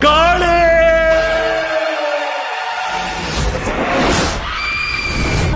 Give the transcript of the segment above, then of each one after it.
காளே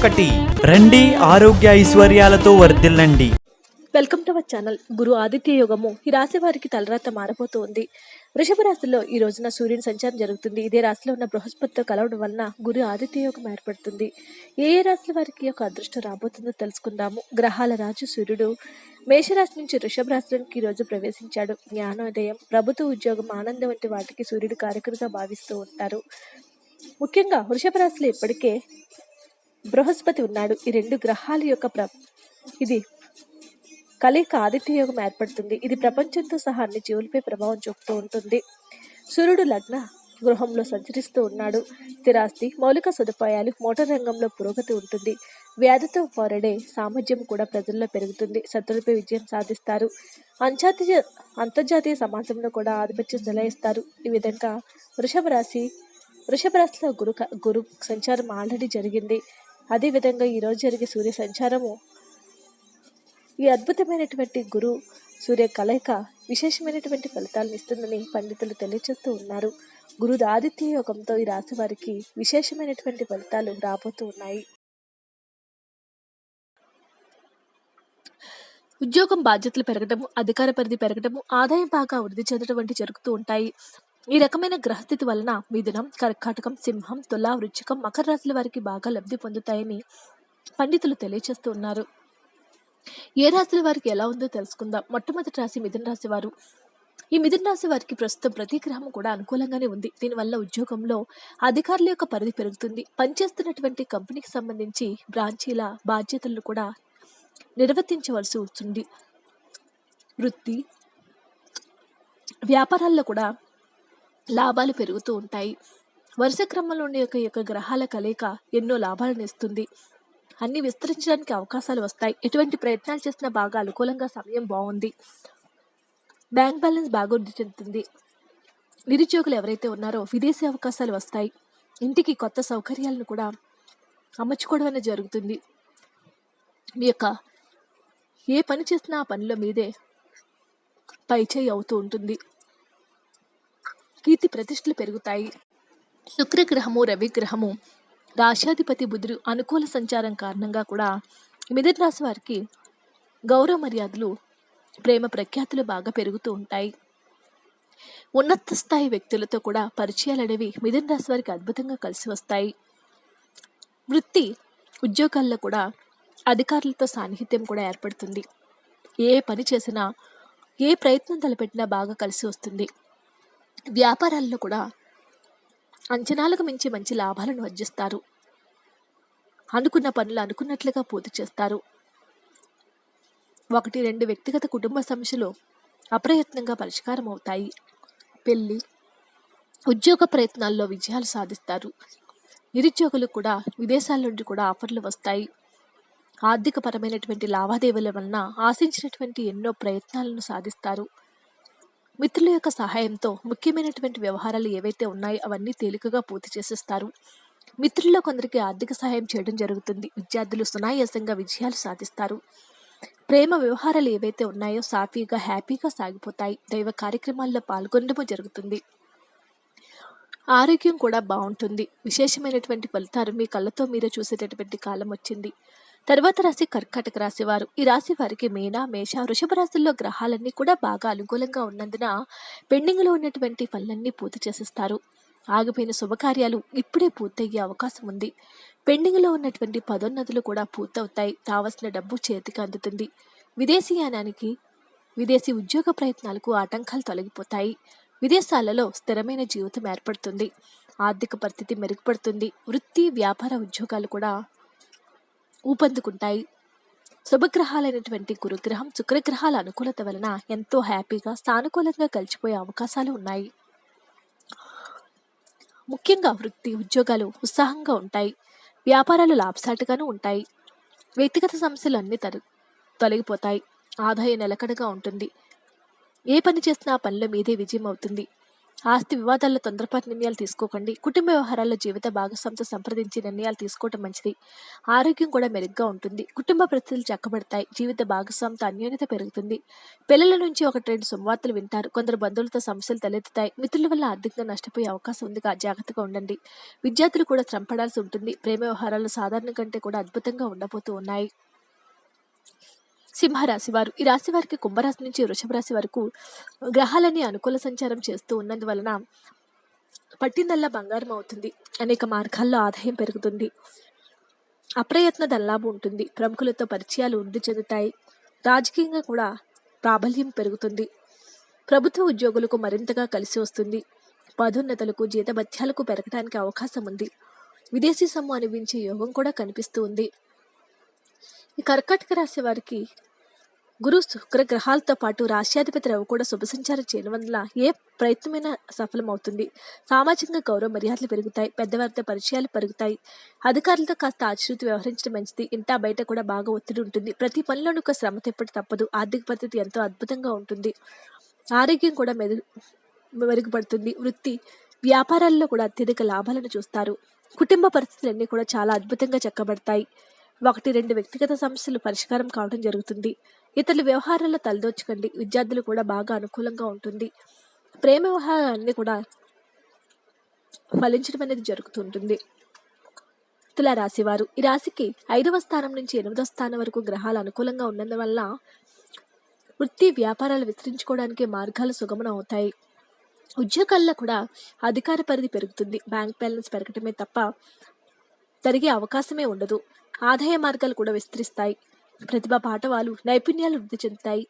ఒకటి. రండి ఆరోగ్య ఐశ్వర్యాలతో వర్ధిల్లండి. Welcome to our channel. Guru Aditya యోగము ఈ రాశి వారికి తలరాత మారబోతోంది. వృషభ రాశిలో ఈ రోజున సూర్యుని సంచారం జరుగుతుంది. ఇదే రాశిలో ఉన్న బృహస్పతితో కలవడం వలన గురు ఆదిత్య యోగం ఏర్పడుతుంది. ఏ ఏ రాశుల వారికి యొక్క అదృష్టం రాబోతుందో తెలుసుకుందాము. గ్రహాల రాజు సూర్యుడు. మేషరాశి నుంచి వృషభ రాశిలోకి ఈ రోజు ప్రవేశించాడు. జ్ఞానోదయం ప్రభుత్వ ఉద్యోగం ఆనందం వంటి వాటికి సూర్యుడు కారకుడిగా భావిస్తూ ఉంటారు. ముఖ్యంగా వృషభ రాశిలో ఇప్పటికే బృహస్పతి ఉన్నాడు. ఈ రెండు గ్రహాల యొక్క ప్ర ఇది కలయిక ఆదిత్య యోగం ఏర్పడుతుంది. ఇది ప్రపంచంతో సహా అన్ని జీవులపై ప్రభావం చూపుతూ ఉంటుంది. సూర్యుడు లగ్న గృహంలో సంచరిస్తూ ఉన్నాడు. స్థిరాస్తి మౌలిక సదుపాయాలు మోటార్ రంగంలో పురోగతి ఉంటుంది. వ్యాధితో పోరాడే సామర్థ్యం కూడా ప్రజల్లో పెరుగుతుంది. శత్రులపై విజయం సాధిస్తారు. అంతర్జాతీయ అంతర్జాతీయ సమాజంలో కూడా ఆధిపత్యం నిలయిస్తారు ఈ విధంగా వృషభ రాశి వృషభ రాశిలో గురు గురు సంచారం ఆల్రెడీ జరిగింది. అదేవిధంగా ఈరోజు జరిగే సూర్య సంచారము. ఈ అద్భుతమైనటువంటి గురు సూర్య కలయిక విశేషమైనటువంటి ఫలితాలను ఇస్తుందని పండితులు తెలియజేస్తూ ఉన్నారు. గురు ఆదిత్య యోగంతో ఈ రాశి వారికి విశేషమైనటువంటి ఫలితాలు రాబోతూ ఉన్నాయి. ఉద్యోగం బాధ్యతలు పెరగడము అధికార పరిధి పెరగడము ఆదాయం బాగా వృద్ధి చెందడం వంటి జరుగుతూ ఉంటాయి. ఈ రకమైన గ్రహస్థితి వలన మిథునం కర్కాటకం సింహం తుల వృచ్చికం మకర రాశుల వారికి బాగా లబ్ధి పొందుతాయని పండితులు తెలియజేస్తూ ఉన్నారు. ఏ రాశుల వారికి ఎలా ఉందో తెలుసుకుందాం. మొట్టమొదటి రాశి మిథున రాశి వారు. ఈ మిథున రాశి వారికి ప్రస్తుతం ప్రతి గ్రహం కూడా అనుకూలంగానే ఉంది. దీనివల్ల ఉద్యోగంలో అధికారుల యొక్క పరిధి పెరుగుతుంది. పనిచేస్తున్నటువంటి కంపెనీకి సంబంధించి బ్రాంచీల బాధ్యతలను కూడా నిర్వర్తించవలసి వస్తుంది. వృత్తి వ్యాపారాల్లో కూడా లాభాలు పెరుగుతూ ఉంటాయి. వరుస క్రమంలో ఉండే యొక్క యొక్క గ్రహాల కలయిక ఎన్నో లాభాలను ఇస్తుంది. అన్ని విస్తరించడానికి అవకాశాలు వస్తాయి. ఎటువంటి ప్రయత్నాలు చేసినా బాగా అనుకూలంగా సమయం బాగుంది. బ్యాంక్ బ్యాలెన్స్ బాగా వృద్ధి చెందుతుంది. నిరుద్యోగులు ఎవరైతే ఉన్నారో విదేశీ అవకాశాలు వస్తాయి. ఇంటికి కొత్త సౌకర్యాలను కూడా అమర్చుకోవడం అనేది జరుగుతుంది. మీ యొక్క ఏ పని చేసినా ఆ పనిలో మీదే పైచేయి అవుతూ ఉంటుంది. కీర్తి ప్రతిష్టలు పెరుగుతాయి. శుక్రగ్రహము రవిగ్రహము రాశాధిపతి బుధుడు అనుకూల సంచారం కారణంగా కూడా మిథున రాశి వారికి గౌరవ మర్యాదలు ప్రేమ ప్రఖ్యాతులు బాగా పెరుగుతూ ఉంటాయి. ఉన్నత స్థాయి వ్యక్తులతో కూడా పరిచయాలు అనేవి మిథున రాశి వారికి అద్భుతంగా కలిసి వస్తాయి. వృత్తి ఉద్యోగాల్లో కూడా అధికారులతో సాన్నిహిత్యం కూడా ఏర్పడుతుంది. ఏ పని చేసినా ఏ ప్రయత్నం తలపెట్టినా బాగా కలిసి వస్తుంది. వ్యాపారాల్లో కూడా అంచనాలకు మించి మంచి లాభాలను అర్జిస్తారు అనుకున్న పనులు అనుకున్నట్లుగా పూర్తి చేస్తారు. ఒకటి రెండు వ్యక్తిగత కుటుంబ సమస్యలు అప్రయత్నంగా పరిష్కారం అవుతాయి. పెళ్ళి ఉద్యోగ ప్రయత్నాల్లో విజయాలు సాధిస్తారు. నిరుద్యోగులు కూడా విదేశాల నుండి కూడా ఆఫర్లు వస్తాయి. ఆర్థికపరమైనటువంటి లావాదేవీల వలన ఆశించినటువంటి ఎన్నో ప్రయత్నాలను సాధిస్తారు. మిత్రుల యొక్క సహాయంతో ముఖ్యమైనటువంటి వ్యవహారాలు ఏవైతే ఉన్నాయో అవన్నీ తేలికగా పూర్తి చేసేస్తారు. మిత్రుల్లో కొందరికి ఆర్థిక సహాయం చేయడం జరుగుతుంది. విద్యార్థులు సునాయాసంగా విజయాలు సాధిస్తారు. ప్రేమ వ్యవహారాలు ఏవైతే ఉన్నాయో సాఫీగా హ్యాపీగా సాగిపోతాయి. దైవ కార్యక్రమాల్లో పాల్గొనడం జరుగుతుంది. ఆరోగ్యం కూడా బాగుంటుంది. విశేషమైనటువంటి ఫలితాలు మీ కళ్ళతో మీరే చూసేటటువంటి కాలం వచ్చింది. తర్వాత రాశి కర్కాటక రాశి వారు. ఈ రాశి వారికి మేన మేష వృషభ రాశుల్లో గ్రహాలన్నీ కూడా బాగా అనుకూలంగా ఉన్నందున పెండింగ్లో ఉన్నటువంటి పనులన్నీ పూర్తి చేసేస్తారు. ఆగిపోయిన శుభకార్యాలు ఇప్పుడే పూర్తయ్యే అవకాశం ఉంది. పెండింగ్లో ఉన్నటువంటి పదోన్నతులు కూడా పూర్తవుతాయి. కావలసిన డబ్బు చేతికి అందుతుంది. విదేశీయానానికి విదేశీ ఉద్యోగ ప్రయత్నాలకు ఆటంకాలు తొలగిపోతాయి. విదేశాలలో స్థిరమైన జీవితం ఏర్పడుతుంది. ఆర్థిక పరిస్థితి మెరుగుపడుతుంది. వృత్తి వ్యాపార ఉద్యోగాలు కూడా ఊపందుకుంటాయి. శుభగ్రహాలైనటువంటి గురుగ్రహం శుక్రగ్రహాల అనుకూలత వలన ఎంతో హ్యాపీగా సానుకూలంగా కలిసిపోయే అవకాశాలు ఉన్నాయి. ముఖ్యంగా వృత్తి ఉద్యోగాలు ఉత్సాహంగా ఉంటాయి. వ్యాపారాలు లాభసాటిగాను ఉంటాయి. వ్యక్తిగత సమస్యలు అన్నీ తరు తొలగిపోతాయి. ఆదాయం నిలకడగా ఉంటుంది. ఏ పని చేసినా పనిలో మీదే విజయం అవుతుంది. ఆస్తి వివాదాల్లో తొందరపాటు నిర్ణయాలు తీసుకోకండి. కుటుంబ వ్యవహారాల్లో జీవిత భాగస్వామితో సంప్రదించి నిర్ణయాలు తీసుకోవటం మంచిది. ఆరోగ్యం కూడా మెరుగ్గా ఉంటుంది. కుటుంబ పరిస్థితులు చక్కబడతాయి. జీవిత భాగస్వామితో అన్యోన్యత పెరుగుతుంది. పిల్లల నుంచి ఒక రెండు శుభవార్తలు వింటారు. కొందరు బంధువులతో సమస్యలు తలెత్తుతాయి. మిత్రుల వల్ల ఆర్థికంగా నష్టపోయే అవకాశం ఉందిగా. జాగ్రత్తగా ఉండండి. విద్యార్థులు కూడా శ్రమపడాల్సి ఉంటుంది. ప్రేమ వ్యవహారాలు సాధారణ కంటే కూడా అద్భుతంగా ఉండబోతూ ఉన్నాయి. సింహరాశి వారు. ఈ రాశి వారికి కుంభరాశి నుంచి వృషభ రాశి వరకు గ్రహాలని అనుకూల సంచారం చేస్తూ ఉన్నందువలన పట్టిందల్లా బంగారం అవుతుంది. అనేక మార్గాల్లో ఆదాయం పెరుగుతుంది. అప్రయత్న దల్లాభం ఉంటుంది. ప్రముఖులతో పరిచయాలు వృద్ధి చెందుతాయి. రాజకీయంగా కూడా ప్రాబల్యం పెరుగుతుంది. ప్రభుత్వ ఉద్యోగులకు మరింతగా కలిసి వస్తుంది. పదోన్నతులకు జీతభత్యాలకు పెరగడానికి అవకాశం ఉంది. విదేశీ సొమ్ము అనిపించే యోగం కూడా కనిపిస్తూ ఉంది. ఈ కర్కాటక రాశి వారికి గురు శుక్ర గ్రహాలతో పాటు రాష్ట్రాధిపతి రవి కూడా శుభసంచారం చేయడం వల్ల ఏ ప్రయత్నమైనా సఫలమవుతుంది. సామాజికంగా గౌరవ మర్యాదలు పెరుగుతాయి పెద్దవారితో పరిచయాలు పెరుగుతాయి. అధికారులతో కాస్త ఆచరితూ వ్యవహరించడం మంచిది. ఇంటా బయట కూడా బాగా ఒత్తిడి ఉంటుంది. ప్రతి పనిలోనూ ఒక శ్రమ తెప్పటి తప్పదు. ఆర్థిక పరిస్థితి ఎంతో అద్భుతంగా ఉంటుంది. ఆరోగ్యం కూడా మెరుగు మెరుగుపడుతుంది. వృత్తి వ్యాపారాల్లో కూడా అత్యధిక లాభాలను చూస్తారు. కుటుంబ పరిస్థితులన్నీ కూడా చాలా అద్భుతంగా చెక్కబడతాయి. ఒకటి రెండు వ్యక్తిగత సమస్యలు పరిష్కారం కావడం జరుగుతుంది. ఇతరుల వ్యవహారాల్లో తలదోచకండి. విద్యార్థులు కూడా బాగా అనుకూలంగా ఉంటుంది. ప్రేమ వ్యవహారాన్ని కూడా ఫలించడం అనేది జరుగుతుంటుంది. తుల రాశివారు ఈ రాశికి ఐదవ స్థానం నుంచి ఎనిమిదవ స్థానం వరకు గ్రహాలు అనుకూలంగా ఉన్నందువల్ల వృత్తి వ్యాపారాలు విస్తరించుకోవడానికి మార్గాలు సుగమనం అవుతాయి. ఉద్యోగాల్లో కూడా అధికార పరిధి పెరుగుతుంది. బ్యాంక్ బ్యాలెన్స్ పెరగటమే తప్ప తరిగే అవకాశమే ఉండదు. ఆదాయ మార్గాలు కూడా విస్తరిస్తాయి. ప్రతిభ పాఠవాలు నైపుణ్యాలు వృద్ధి చెందుతాయి.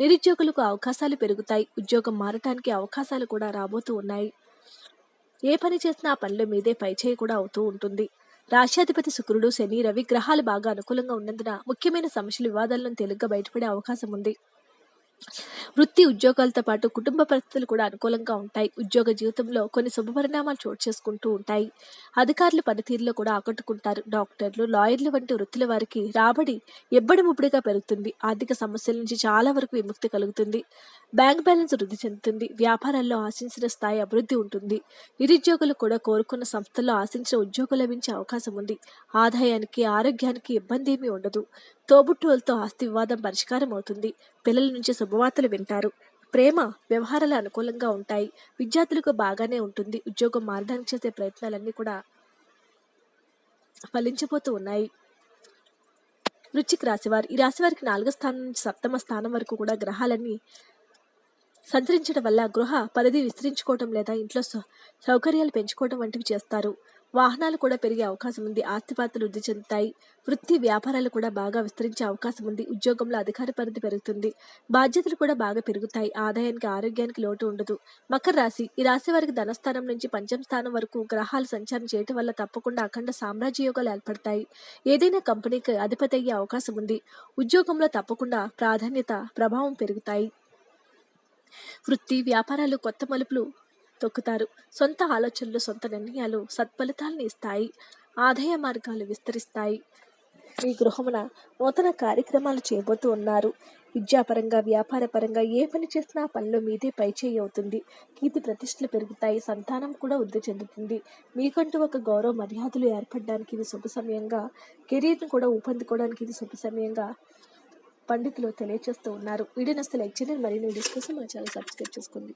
నిరుద్యోగులకు అవకాశాలు పెరుగుతాయి. ఉద్యోగం మారటానికి అవకాశాలు కూడా రాబోతూ ఉన్నాయి. ఏ పని చేసినా ఆ పనిలో మీదే పైచేయి కూడా అవుతూ ఉంటుంది. రాష్ట్రాధిపతి శుక్రుడు శని రవి గ్రహాలు బాగా అనుకూలంగా ఉన్నందున ముఖ్యమైన సమస్యలు వివాదాలను తేలిగ్గా బయటపడే అవకాశం ఉంది. వృత్తి ఉద్యోగాలతో పాటు కుటుంబ పరిస్థితులు కూడా అనుకూలంగా ఉంటాయి. ఉద్యోగ జీవితంలో కొన్ని శుభ పరిణామాలు చోటు చేసుకుంటూ ఉంటాయి. అధికారుల పనితీరులో కూడా ఆకట్టుకుంటారు. డాక్టర్లు లాయర్లు వంటి వృత్తుల వారికి రాబడి ఎబ్బడి ముబ్బడిగా పెరుగుతుంది. ఆర్థిక సమస్యల నుంచి చాలా వరకు విముక్తి కలుగుతుంది. బ్యాంక్ బ్యాలెన్స్ వృద్ధి చెందుతుంది. వ్యాపారాల్లో ఆశించిన స్థాయి అభివృద్ధి ఉంటుంది. నిరుద్యోగులు కూడా కోరుకున్న సంస్థల్లో ఆశించిన ఉద్యోగం లభించే అవకాశం ఉంది. ఆదాయానికి ఆరోగ్యానికి ఇబ్బంది ఏమీ ఉండదు. తోబుట్టువులతో ఆస్తి వివాదం పరిష్కారం అవుతుంది పిల్లల నుంచి శుభవార్తలు వింటారు. ప్రేమ వ్యవహారాలు అనుకూలంగా ఉంటాయి. విద్యార్థులకు బాగానే ఉంటుంది. ఉద్యోగం మారడానికి చేసే ప్రయత్నాలన్నీ కూడా ఫలించిపోతూ ఉన్నాయి. వృచ్చిక రాశివారు. ఈ రాశివారికి నాలుగో స్థానం నుంచి సప్తమ స్థానం వరకు కూడా గ్రహాలన్నీ సంచరించడం వల్ల గృహ పరిధి విస్తరించుకోవటం లేదా ఇంట్లో సౌకర్యాలు పెంచుకోవడం వంటివి చేస్తారు. వాహనాలు కూడా పెరిగే అవకాశం ఉంది. ఆస్తిపాతులు వృద్ధి చెందుతాయి. వృత్తి వ్యాపారాలు కూడా బాగా విస్తరించే అవకాశం ఉంది. ఉద్యోగంలో అధికార పరిధి పెరుగుతుంది. బాధ్యతలు కూడా బాగా పెరుగుతాయి. ఆదాయానికి ఆరోగ్యానికి లోటు ఉండదు. మకర రాశి ఈ రాశి వారికి ధనస్థానం నుంచి పంచమ స్థానం వరకు గ్రహాలు సంచారం చేయటం వల్ల తప్పకుండా అఖండ సామ్రాజ్య యోగాలు ఏర్పడతాయి. ఏదైనా కంపెనీకి అధిపతి అయ్యే అవకాశం ఉంది. ఉద్యోగంలో తప్పకుండా ప్రాధాన్యత ప్రభావం పెరుగుతాయి. వృత్తి వ్యాపారాలు కొత్త మలుపులు తొక్కుతారు. సొంత ఆలోచనలు సొంత నిర్ణయాలు సత్ఫలితాలను ఇస్తాయి. ఆదాయ మార్గాలు విస్తరిస్తాయి. ఈ గృహమున నూతన కార్యక్రమాలు చేయబోతూ ఉన్నారు. విద్యాపరంగా వ్యాపారపరంగా ఏ పని చేసినా పనిలో మీదే పైచేయి అవుతుంది. కీర్తి ప్రతిష్టలు పెరుగుతాయి. సంతానం కూడా వృద్ధి చెందుతుంది. మీకంటూ ఒక గౌరవ మర్యాదలు ఏర్పడడానికి ఇది శుభ సమయంగా కెరీర్ను కూడా ఊపందుకోవడానికి ఇది శుభ సమయంగా పండితులు తెలియజేస్తూ ఉన్నారు. వీడియో నస్తే లైక్ చేయండి. మరిన్ని వీడియోస్ కోసం ఛానల్ సబ్స్క్రైబ్ చేసుకోండి.